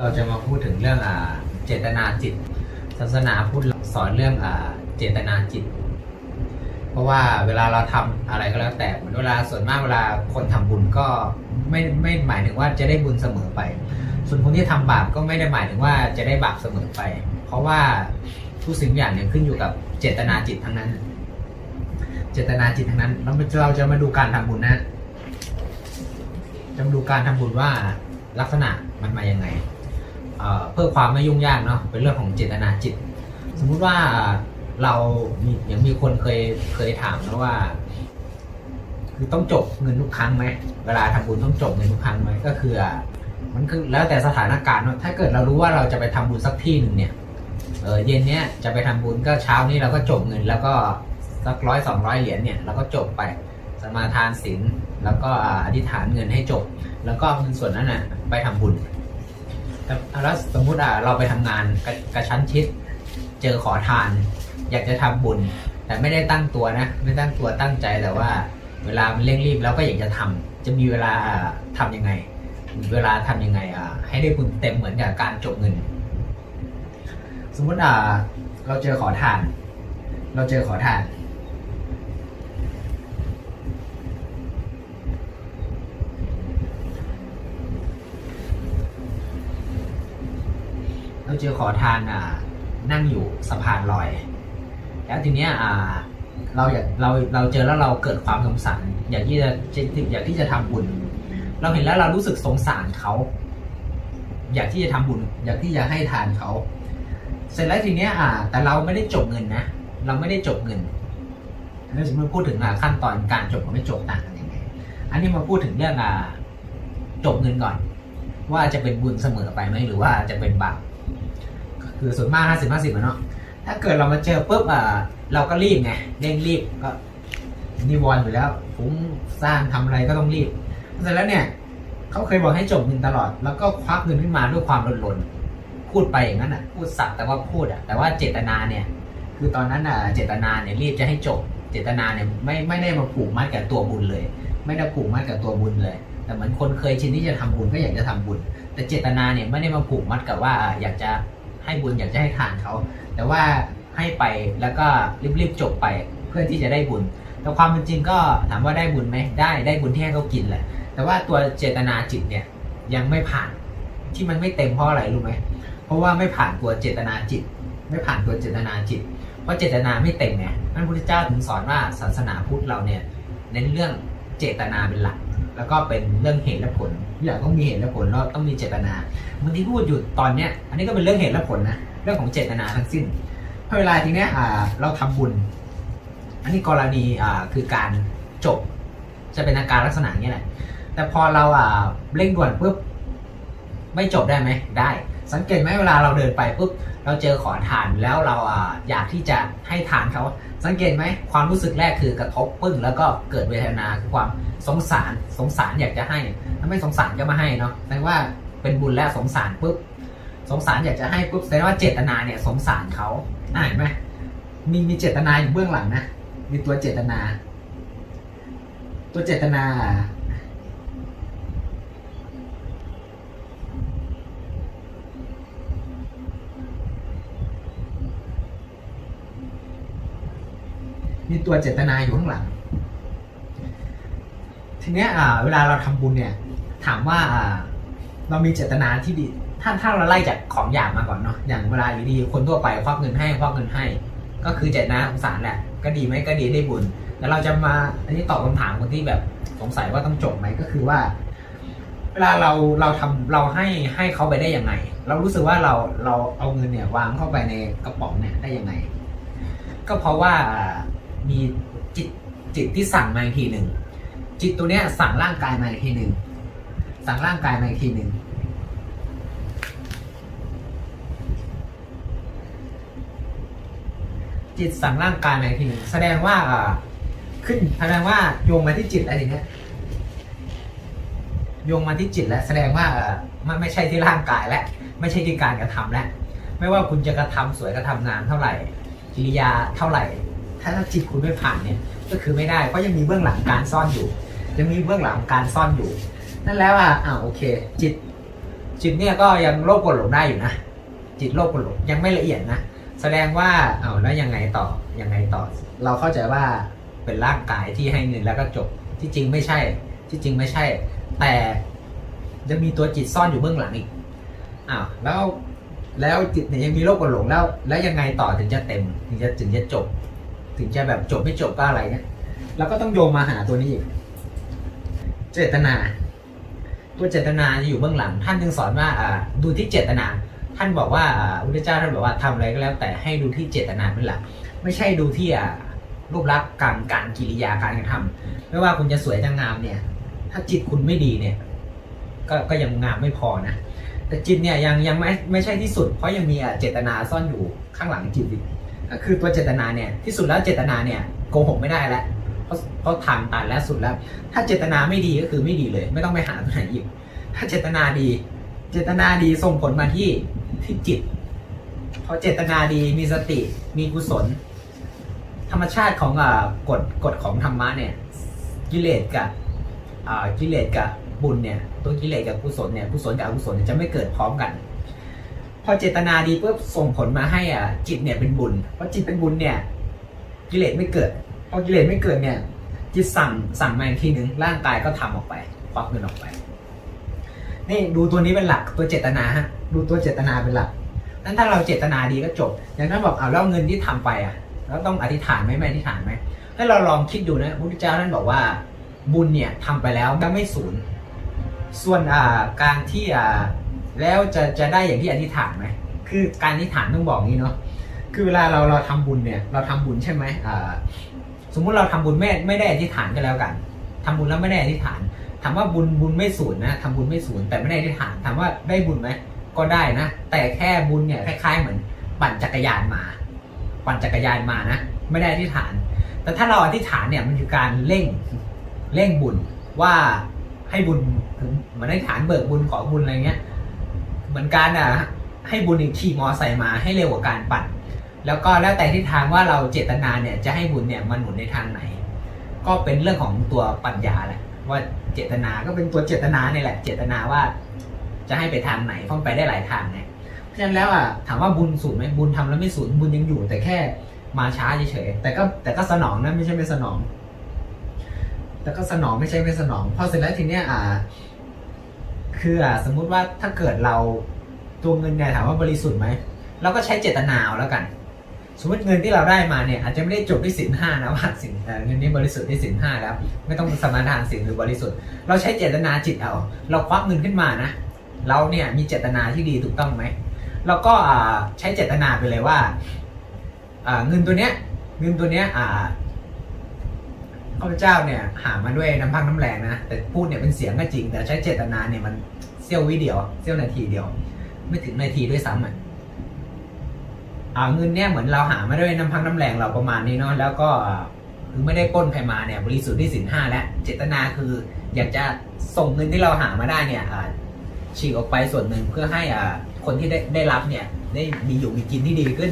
เราจะมาพูดถึงเรื่องอ่าเจตนาจิต ศาสนาพุทธสอนเรื่องอ่าเจตนาจิต เพราะว่าเวลาเราทำอะไรก็แล้วแต่เวลาส่วนมากเวลาคนทำบุญก็ไม่ไม่หมายถึงว่าจะได้บุญเสมอไป ส่วนคนที่ทำบาปก็ไม่ได้หมายถึงว่าจะได้บาปเสมอไป เพราะว่าทุกสิ่งอย่างเนี่ยขึ้นอยู่กับเจตนาจิตทั้งนั้น เจตนาจิตทั้งนั้นเราเราจะมาดูการทำบุญนะจะมาดูการทำบุญว่าลักษณะมันมายังไง เพื่อความไม่ยุ่งยากเนาะเป็นเรื่องของเจตนาจิต สมมุติว่าเราอย่างมีคนเคยเคยถามนะว่า คือต้องจบเงินทุกครั้งไหมเวลาทำบุญต้องจบเงินทุกครั้งไหมก็คือมันคือแล้วแต่สถานการณ์เนอะถ้าเกิดเรารู้ว่าเราจะไปทำบุญสักที่หนึ่งเนี่ยเออเย็นเนี้ยจะไปทำบุญก็เช้านี้เราก็จบเงิน แล้วก็สักร้อยสองร้อยเหรียญเนี่ยเราก็จบไปสมาทานศีลแล้วก็อธิษฐานเงินให้จบ แล้วก็เงินส่วนนั้นน่ะไปทำบุญ แล้วสมมุติอะเราไปทำงานกระกระชั้นชิด เจอขอทาน อยากจะทำบุญ แต่ไม่ได้ตั้งตัวนะ ไม่ตั้งตัวตั้งใจแต่ว่า เวลามันเร่งรีบแล้วก็อยากจะทำจะมีเวลาทำยังไงมีเวลาทำยังไงอะให้ได้บุญเต็มเหมือนกับการจบเงิน สมมติอะเราเจอขอทาน เราเจอขอทาน จอขอทานอ่านั่งอยู่สะพานลอย แล้วทีเนี้ยอ่าเราอยากเราเราเจอแล้วเราเกิดความสงสารอยากที่จะอยากที่จะทำบุญ เราเห็นแล้วเรารู้สึกสงสารเขา อยากที่จะทำบุญ อยากที่จะให้ทานเขา เสร็จแล้วทีเนี้ยอ่า แต่เราไม่ได้จบเงินนะ เราไม่ได้จบเงินแล้วสมมติพูดถึงอ่าขั้นตอนการจบกับไม่จบต่างกันยังไง อันนี้มาพูดถึงเรื่องอ่าจบเงินก่อน ว่าจะเป็นบุญเสมอไปไหมหรือว่าจะเป็นบาป คือส่วนมากห้าสิบห้าสิบเนาะถ้าเกิดเรามาเจอปุ๊บอ่าเราก็รีบไงเร่งรีบก็นิวรณ์อยู่แล้วฟุ้งสร้างทำอะไรก็ต้องรีบเสร็จแล้วเนี่ยเขาเคยบอกให้จบเงินตลอด แล้วก็ควักเงินขึ้นมาด้วยความรนรนพูดไปอย่างนั้นอะพูดสักแต่ว่าพูดอะแต่ว่าเจตนาเนี่ยคือตอนนั้นอะเจตนาเนี่ยรีบจะให้จบ เจตนาเนี่ยไม่ไม่ได้มาผูกมัดกับตัวบุญเลย ไม่ได้ผูกมัดกับตัวบุญเลย แต่เหมือนคนเคยชินที่จะทำบุญก็อยากจะทำบุญ แต่เจตนาเนี่ยไม่ได้มาผูกมัดกับว่าอยากจะ ให้บุญอยากจะให้ทานเขา แต่ว่าให้ไปแล้วก็รีบๆจบไปเพื่อที่จะได้บุญ แต่ความเป็นจริงก็ถามว่าได้บุญไหมได้ได้บุญที่ให้เขากินแหละ แต่ว่าตัวเจตนาจิตเนี่ยยังไม่ผ่านที่มันไม่เต็มเพราะอะไรรู้ไหมเพราะว่าไม่ผ่านตัวเจตนาจิต ไม่ผ่านตัวเจตนาจิต เพราะเจตนาไม่เต็มไงนั่นพุทธเจ้าถึงสอนว่าศาสนาพุทธเราเนี่ยเน้นเรื่อง เจตนาเป็นหลัก แล้วก็เป็นเรื่องเหตุและผลทุกอย่างต้องมีเหตุและผลแล้วต้องมีเจตนาบางทีพูดอยู่ตอนเนี้ยอันนี้ก็เป็นเรื่องเหตุและผลนะเรื่องของเจตนาทั้งสิ้นพอเวลาทีเนี้ยอ่าเราทำบุญ อันนี้กรณีอ่าคือการจบจะเป็นอาการลักษณะนี้แหละแต่พอเราอ่าเร่งด่วนปุ๊บไม่จบได้ไหมได้ สังเกตไหมเวลาเราเดินไปปุ๊บเราเจอขอทานแล้วเราอยากที่จะให้ทานเขาสังเกตไหมความรู้สึกแรกคือกระทบปึ้งแล้วก็เกิดเวทนาคือความสงสารสงสารอยากจะให้ถ้าไม่สงสารก็มาให้เนาะแสดงว่าเป็นบุญแล้วสงสารปุ๊บสงสารอยากจะให้ปุ๊บแสดงว่าเจตนาเนี่ยสงสารเขาอ่าเห็นไหมมีมีเจตนาอยู่เบื้องหลังนะมีตัวเจตนา ตัวเจตนา มีตัวเจตนาอยู่ข้างหลัง ทีเนี้ยเวลาเราทำบุญเนี่ย ถามว่าเรามีเจตนาที่ดีถ้าถ้าเราไล่จากของอย่างมาก่อนเนาะอย่างเวลาอยู่ดีคนทั่วไปควักเงินให้ควักเงินให้ ก็คือเจตนาสงสารแหละก็ดีไหมก็ดีได้บุญแต่เราจะมาอันนี้ตอบคำถามคนที่แบบสงสัยว่าต้องจบไหมก็คือว่า เวลาเราเราทำเราให้ให้เขาไปได้ยังไง เรารู้สึกว่าเราเราเอาเงินเนี่ยวางเข้าไปในกระป๋องเนี่ยได้ยังไง ก็เพราะว่า มีจิตจิตที่สั่งมาอีกทีหนึ่งจิตตัวเนี้ยสั่งร่างกายมาอีกทีหนึ่งสั่งร่างกายมาอีกทีหนึ่งจิตสั่งร่างกายมาอีกทีหนึ่งแสดงว่าขึ้นแสดงว่าโยงมาที่จิตอะไรทีเนี้ยโยงมาที่จิตแล้วแสดงว่าเออมันไม่ใช่ที่ร่างกายแล้วไม่ใช่ที่การกระทำแล้วไม่ว่าคุณจะกระทำสวยกระทำงามเท่าไหร่กิริยาเท่าไหร่ ถ้าจิตคุณไม่ผ่านเนี่ยก็คือไม่ได้เพราะยังมีเบื้องหลังการซ่อนอยู่ ยังมีเบื้องหลังการซ่อนอยู่ นั่นแล้วอะอ่าโอเค จิต จิตเนี่ยก็ยังโลภกรธหลงได้อยู่นะจิตโลภกรธหลงยังไม่ละเอียดนะแสดงว่าเอาแล้วยังไงต่อยังไงต่อ เราเข้าใจว่าเป็นร่างกายที่ให้เงินแล้วก็จบที่จริงไม่ใช่ ที่จริงไม่ใช่ แต่จะมีตัวจิตซ่อนอยู่เบื้องหลังอีกอ้าวแล้วแล้วจิตเนี่ยยังมีโลภโกรธหลงแล้ว แล้วยังไงต่อถึงจะเต็มถึงจะถึงจะจบ ถึงจะแบบจบไม่จบก็อะไรเนี่ยเราก็ต้องโยงมาหาตัวนี้อีกเจตนา ตัวเจตนาจะอยู่เบื้องหลัง ท่านจึงสอนว่าดูที่เจตนา ท่านบอกว่าอ่าพุทธเจ้าท่านบอกว่าทำอะไรก็แล้ว แต่ให้ดูที่เจตนาเป็นหลัก ไม่ใช่ดูที่รูปลักษณ์การการกิริยาการกระทำไม่ว่าคุณจะสวยจะงามเนี่ย ถ้าจิตคุณไม่ดีเนี่ย ก็ก็ยังงามไม่พอนะแต่จิตเนี่ยยังยังไม่ไม่ใช่ที่สุด เพราะยังมีเจตนาซ่อนอยู่ข้างหลังจิตอีก คือตัวเจตนาเนี่ยที่สุดแล้วเจตนาเนี่ยโกหกไม่ได้แล้วเพราะเพราะทางตันแล้วสุดแล้ว ถ้าเจตนาไม่ดีก็คือไม่ดีเลย ไม่ต้องไปหาตัวไหนอีกถ้าเจตนาดี เจตนาดีส่งผลมาที่ที่จิตพอเจตนาดีมีสติมีกุศล ธรรมชาติของอกฎกฎของธรรมะเนี่ยกิเลสกับอ่ากิเลสกับบุญเนี่ยตัวกิเลสกับกุศลเนี่ยกุศลกับอกุศลจะไม่เกิดพร้อมกัน พอเจตนาดีปุ๊บส่งผลมาให้อะจิตเนี่ยเป็นบุญเพราะจิตเป็นบุญเนี่ยกิเลสไม่เกิดพอกิเลสไม่เกิดเนี่ยจิตสั่งสั่งมาอีกทีหนึ่งร่างกายก็ทำออกไปควักเงินออกไปนี่ดูตัวนี้เป็นหลักตัวเจตนาฮะดูตัวเจตนาเป็นหลักนั้นถ้าเราเจตนาดีก็จบ อย่างนั้นบอกเอาแล้วเงินที่ทำไปอะแล้วต้องอธิษฐานไหมไม่อธิษฐานไหมถ้าเราลองคิดดูนะพระพุทธเจ้าท่านบอกว่าบุญเนี่ยทำไปแล้วก็ไม่สูญส่วนอ่าการที่อ่า แล้วจะจะได้อย่างที่อธิษฐานไหมคือการอธิษฐานต้องบอกงี้เนาะคือเวลาเราเราทำบุญเนี่ยเราทำบุญใช่ไหมอ่าสมมุติเราทำบุญไม่ไม่ได้อธิษฐานก็แล้วกันทำบุญแล้วไม่ได้อธิษฐานถามว่าบุญบุญไม่สูญนะทำบุญไม่สูญแต่ไม่ได้อธิษฐานถามว่าได้บุญไหมก็ได้นะ แต่แค่บุญเนี่ยคล้ายๆเหมือนปั่นจักรยานมา ปั่นจักรยานมานะ ไม่ได้อธิษฐาน แต่ถ้าเราอธิษฐานเนี่ยมันคือการเร่งเร่งบุญว่าให้บุญเหมือนอธิษฐานเบิกบุญขอบุญอะไรเงี้ย เหมือนการอะให้บุญขี่มอไซค์มาให้เร็วกว่าการปั่นแล้วก็แล้วแต่ทิศทางว่าเราเจตนาเนี่ยจะให้บุญเนี่ยมันหนุนในทางไหน ก็เป็นเรื่องของตัวปัญญาแหละว่าเจตนาก็เป็นตัวเจตนาเนี่ยแหละ เจตนาว่าจะให้ไปทางไหนเพราะไปได้หลายทางไงเพราะฉะนั้นแล้วอะถามว่าบุญสูญไหมบุญทำแล้วไม่สูญบุญยังอยู่ แต่แค่มาช้าเฉยๆแต่ก็แต่ก็สนองนะไม่ใช่ไม่สนอง แต่ก็สนองไม่ใช่ไม่สนองพอเสร็จแล้วทีเนี้ยอ่า คืออะสมมุติว่าถ้าเกิดเราตัวเงินเนี่ยถามว่าบริสุทธิ์ไหมเราก็ใช้เจตนาเอาแล้วกัน สมมติเงินที่เราได้มาเนี่ยอาจจะไม่ได้จบที่สินห้านะว่าสินเงินนี้บริสุทธิ์ที่สินห้าแล้ว ไม่ต้องสมาทานสินหรือบริสุทธิ์ เราใช้เจตนาจิตเอา เราควักเงินขึ้นมานะ เราเนี่ยมีเจตนาที่ดีถูกต้องไหมเราก็ใช้เจตนาไปเลยว่าอ่าเงินตัวเนี้ยเงินตัวเนี้ย อ่าข้าพเจ้าเนี่ยหามาด้วยน้ำพักน้ำแรงนะ แต่พูดเนี่ยเป็นเสียงก็จริง แต่ใช้เจตนาเนี่ยมันเสี้ยววิเดียวเสี้ยวนาทีเดียว ไม่ถึงนาทีด้วยซ้ำอะอ่าเงินเนี่ยเหมือนเราหามาด้วยน้ำพักน้ำแรงเราประมาณนี้เนาะแล้วก็คือไม่ได้ป้นใครมาเนี่ยบริสุทธิ์ที่สินห้าแล้วเจตนาคืออยากจะส่งเงินที่เราหามาได้เนี่ยฉีกออกไปส่วนหนึ่งเพื่อให้อ่าคนที่ได้ได้รับเนี่ยได้มีอยู่มีกินที่ดีขึ้น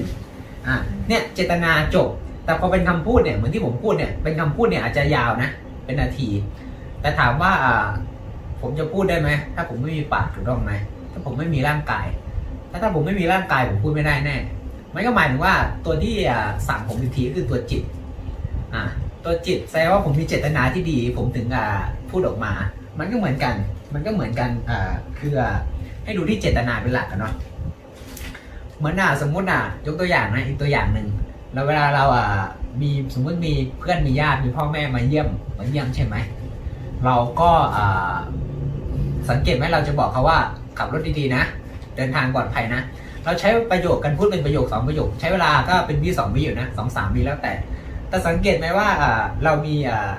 อ่าเนี่ยเจตนาจบ แต่พอเป็นคำพูดเนี่ยเหมือนที่ผมพูดเนี่ยเป็นคำพูดเนี่ยอาจจะยาวนะ เป็นนาที แต่ถามว่าผมจะพูดได้ไหมถ้าผมไม่มีปากถูกต้องไหมถ้าผมไม่มีร่างกายถ้าถ้าผมไม่มีร่างกายผมพูดไม่ได้แน่มันก็หมายถึงว่าตัวที่สั่งผมอีกทีก็คือตัวจิตอ่าตัวจิตแสดงว่าผมมีเจตนาที่ดี ผมถึงอ่าพูดออกมา มันก็เหมือนกัน มันก็เหมือนกันอ่าคือให้ดูที่เจตนาเป็นหลักกันเนาะเหมือนอะสมมติอะยกตัวอย่างนะอีกตัวอย่างหนึ่ง แล้วเวลาเราอ่ามีสมมติมีเพื่อนมีญาติมีพ่อแม่มาเยี่ยมมาเยี่ยมใช่ไหมเราก็อ่าสังเกตไหมเราจะบอกเขาว่าขับรถดีๆนะ เดินทางปลอดภัยนะ เราใช้ประโยคกันพูดเป็นประโยคสองประโยค ใช้เวลาก็เป็นวิสองวิอยู่นะสองสามวิแล้วแต่ แต่สังเกตไหมว่าอ่าเรามีอ่า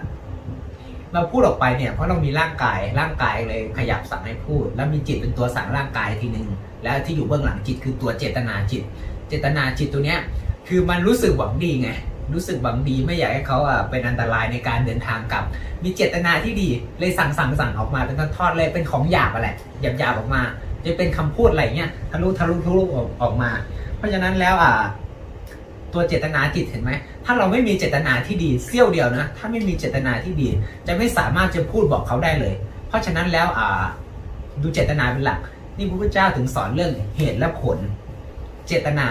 เราพูดออกไปเนี่ยเพราะเรามีร่างกายร่างกายเลยขยับสั่งให้พูด แล้วมีจิตเป็นตัวสั่งร่างกายทีหนึ่งแล้วที่อยู่เบื้องหลังจิตคือตัวเจตนาจิต เจตนาจิตตัวเนี้ย คือมันรู้สึกหวังดีไง รู้สึกหวังดีไม่อยากให้เขาอะเป็นอันตรายในการเดินทางกลับ มีเจตนาที่ดีเลยสั่งสั่งสั่งออกมาเป็นทอดเลยเป็นของหยาบอะไรหยาบหยาบออกมา จะเป็นคำพูดอะไรเงี้ยทะลุทะลุทะลุออกมา เพราะฉะนั้นแล้วอ่าตัวเจตนาจิตเห็นไหม ถ้าเราไม่มีเจตนาที่ดีเสี้ยวเดียวนะ ถ้าไม่มีเจตนาที่ดี จะไม่สามารถจะพูดบอกเขาได้เลย เพราะฉะนั้นแล้วอ่าดูเจตนาเป็นหลัก นี่พระพุทธเจ้าถึงสอนเรื่องเหตุและผล เจตนา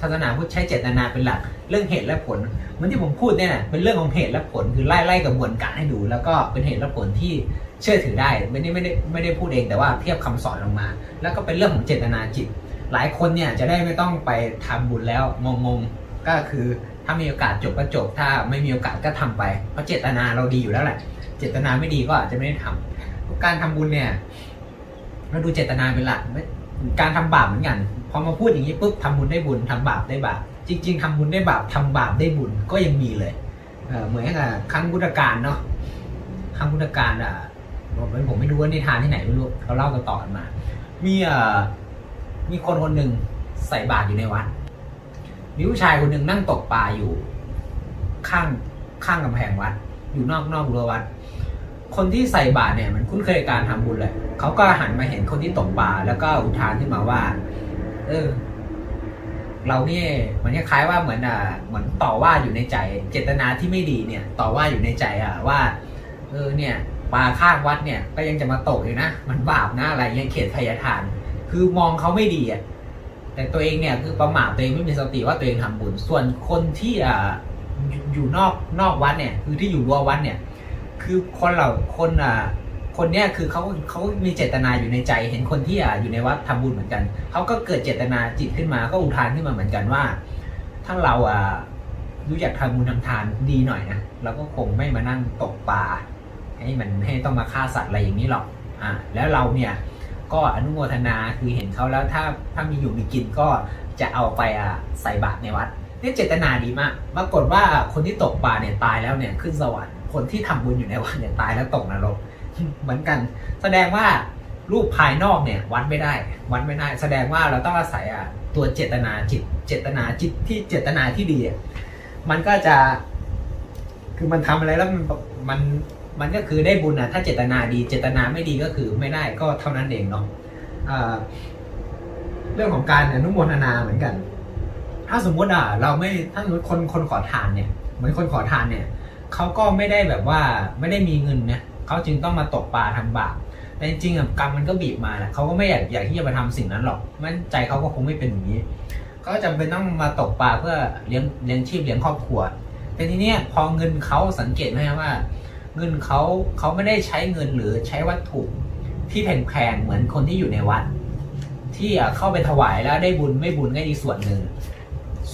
ศาสนาพุทธใช้เจตนาเป็นหลักเรื่องเหตุและผลเหมือนที่ผมพูดเนี่ยนะเป็นเรื่องของเหตุและผลคือไล่ไล่กระบวนการให้ดู แล้วก็เป็นเหตุและผลที่เชื่อถือได้ไม่ได้ไม่ได้ไม่ได้พูดเองแต่ว่าเทียบคำสอนลงมา แล้วก็เป็นเรื่องของเจตนาจิต หลายคนเนี่ยจะได้ไม่ต้องไปทำบุญแล้วงงๆก็คือถ้ามีโอกาสจบก็จบ ถ้าไม่มีโอกาสก็ทำไป เพราะเจตนาเราดีอยู่แล้วแหละเจตนาไม่ดีก็อาจจะไม่ได้ทำการทำบุญเนี่ยเราดูเจตนาเป็นหลักไม่ การทำบาปเหมือนกันพอมาพูดอย่างนี้ปุ๊บทำบุญได้บุญทำบาปได้บาปจริง ๆทำบุญได้บาปทำบาปได้บุญก็ยังมีเลยเออเหมือนกับครั้งพุทธกาลเนาะครั้งพุทธกาลอะผมผมไม่รู้ว่านิทานที่ไหนไม่รู้เขาเล่ากันต่อกันมา มีเอ่อมีคนคนหนึ่งใส่บาตรอยู่ในวัดมีผู้ชายคนหนึ่งนั่งตกปลาอยู่ ข้างข้างกำแพงวัด อยู่นอกนอกรั้ววัด คนที่ใส่บาตรเนี่ยมันคุ้นเคยกับการทำบุญเลยเขาก็หันมาเห็นคนที่ตกปลาแล้วก็อุทานขึ้นมาว่า เออ เราเนี่ยมันคล้ายๆว่าเหมือนอะเหมือนต่อว่าอยู่ในใจ เจตนาที่ไม่ดีเนี่ย ต่อว่าอยู่ในใจอะว่า เออเนี่ยปลาข้างวัดเนี่ย ก็ยังจะมาตกเลยนะมันบาปนะอะไรเงี้ยเขตพยาทาน คือมองเขาไม่ดีอะแต่ตัวเองเนี่ยคือประมาทตัวเองไม่มีสติว่าตัวเองทำบุญ ส่วนคนที่อ่าอยู่อยู่นอกนอกวัดเนี่ย คือที่อยู่รั้ววัดเนี่ย คือคนเราคนอ่าคนเนี้ยคือเขาเขามีเจตนาอยู่ในใจ เห็นคนที่อ่าอยู่ในวัดทำบุญเหมือนกันเขาก็เกิดเจตนาจิตขึ้นมาก็อุทานขึ้นมาเหมือนกันว่า ถ้าเราอ่ารู้จักทำบุญทำทานดีหน่อยนะเราก็คงไม่มานั่งตกปลาให้มันให้ต้องมาฆ่าสัตว์อะไรอย่างนี้หรอกอ่าแล้วเราเนี่ยก็อนุโมทนาคือเห็นเขาแล้วถ้าถ้ามีอยู่มีกินก็จะเอาไปอ่าใส่บาตรในวัดนี่เจตนาดีมากปรากฏว่าคนที่ตกปลาเนี่ยตายแล้วเนี่ยขึ้นสวรรค์ คนที่ทำบุญอยู่ในวัดเนี่ยตายแล้วตกนรกเหมือนกัน แสดงว่ารูปภายนอกเนี่ยวัดไม่ได้ วัดไม่ได้ แสดงว่าเราต้องอาศัยอะตัวเจตนาจิต เจตนาจิตที่เจตนาที่ดีอะมันก็จะ คือมันทำอะไรแล้วมันมันมันก็คือได้บุญอะถ้าเจตนาดี เจตนาไม่ดีก็คือไม่ได้ก็เท่านั้นเองเนาะเรื่องของการอนุโมทนาเหมือนกัน ถ้าสมมติอะเราไม่ถ้าสมมติคนคนขอทานเนี่ย เหมือนคนขอทานเนี่ย เขาก็ไม่ได้แบบว่าไม่ได้มีเงินเนี่ยเขาจึงต้องมาตกปลาทำบาปแต่จริงๆกรรมมันก็บีบมาแหละเขาก็ไม่อยากอยากที่จะมาทำสิ่งนั้นหรอกมันใจเขาก็คงไม่เป็นอย่างนี้ก็จำเป็นต้องมาตกปลาเพื่อเลี้ยงเลี้ยงชีพเลี้ยงครอบครัว แต่ทีเนี้ยพอเงินเขาสังเกตไหมว่า เงินเขาเขาไม่ได้ใช้เงินหรือใช้วัตถุที่แพงๆเหมือนคนที่อยู่ในวัด ที่เข้าไปถวายแล้วได้บุญไม่บุญก็อีกส่วนหนึ่ง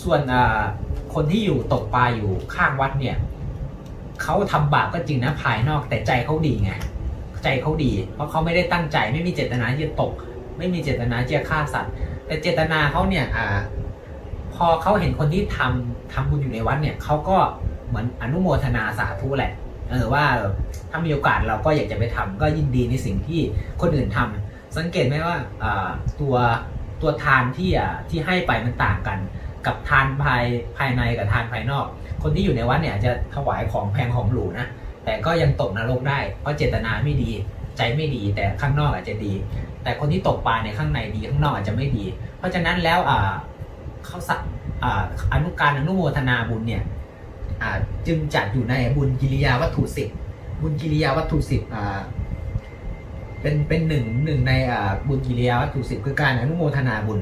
ส่วนคนที่อยู่ตกปลาอยู่ข้างวัดเนี่ย เขาทำบาปก็จริงนะภายนอกแต่ใจเขาดีไงใจเขาดี เพราะเขาไม่ได้ตั้งใจไม่มีเจตนาจะตก ไม่มีเจตนาจะฆ่าสัตว์ แต่เจตนาเขาเนี่ยอ่าพอเขาเห็นคนที่ทำทำบุญอยู่ในวัดเนี่ยเขาก็เหมือนอนุโมทนาสาธุแหละเออว่าถ้ามีโอกาสเราก็อยากจะไปทำก็ยินดีในสิ่งที่คนอื่นทำสังเกตไหมว่าตัวตัวทานที่ที่ให้ไปมันต่างกัน กับทานภายภายในกับทานภายนอก คนที่อยู่ในวัดเนี่ยจะถวายของแพงของหรูนะแต่ก็ยังตกนรกได้ เพราะเจตนาไม่ดีใจไม่ดีแต่ข้างนอกอาจจะดี แต่คนที่ตกปลาในข้างในดีข้างนอกอาจจะไม่ดี เพราะฉะนั้นแล้วอ่าเขาสักอ่าอนุการอนุโมทนาบุญเนี่ยอ่าจึงจัดอยู่ในบุญกิริยาวัตถุสิบบุญกิริยาวัตถุสิบอ่าเป็นเป็นหนึ่งหนึ่งในอ่าบุญกิริยาวัตถุสิบคือการอนุโมทนาบุญ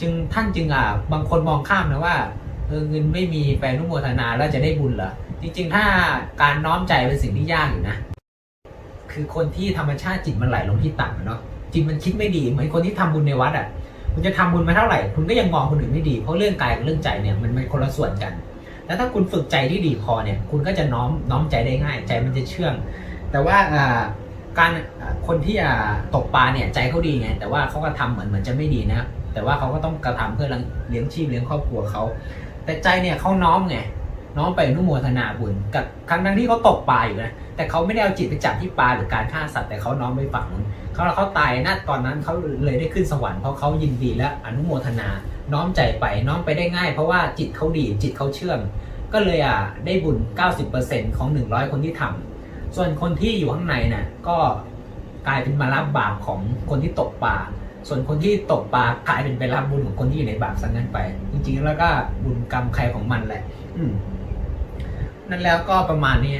จึงท่านจึงอ่าบางคนมองข้ามนะว่า เออเงินไม่มีไปนุโมทนาแล้วจะได้บุญเหรอจริงๆ ถ้าการน้อมใจเป็นสิ่งที่ยากอยู่นะ คือคนที่ธรรมชาติจิตมันไหลลงที่ต่ำเนาะจิตมันคิดไม่ดีเหมือนคนที่ทำบุญในวัดอะคุณจะทำบุญมาเท่าไหร่ คุณก็ยังมองคนอื่นไม่ดี เพราะเรื่องกายกับเรื่องใจเนี่ยมันเป็นคนละส่วนกัน แล้วถ้าคุณฝึกใจที่ดีพอเนี่ย คุณก็จะน้อมน้อมใจได้ง่าย ใจมันจะเชื่อง แต่ว่าอ่าการคนที่อ่าตกปลาเนี่ยใจเขาดีไง แต่ว่าเขาก็ทำเหมือนเหมือนจะไม่ดีนะ แต่ว่าเขาก็ต้องกระทำเพื่อเลี้ยงชีพเลี้ยงครอบครัวเขา แต่ใจเนี่ยเขาน้อมไงน้อมไปอนุโมทนาบุญกับครั้งนั้นที่เขาตกปลาอยู่นะแต่เขาไม่ได้เอาจิตไปจับที่ปลาหรือการฆ่าสัตว์แต่เขาน้อมไปฝั่งนู้นเขาเขาตายนะตอนนั้นเขาเลยได้ขึ้นสวรรค์เพราะเขายินดีและอนุโมทนา น้อมใจไปน้อมไปได้ง่าย เพราะว่าจิตเขาดีจิตเขาเชื่อม ก็เลยอะได้บุญ 90%ของ 100 คนที่ทำส่วนคนที่อยู่ข้างในน่ะก็กลายเป็นมารับบาปของคนที่ตกปลา ส่วนคนที่ตกปลากลายเป็นไปรับบุญของคนที่อยู่ในบาปสังนั้นไป จริง ๆ แล้วก็บุญกรรมใครของมันแหละ อืมนั่นแล้วก็ประมาณนี้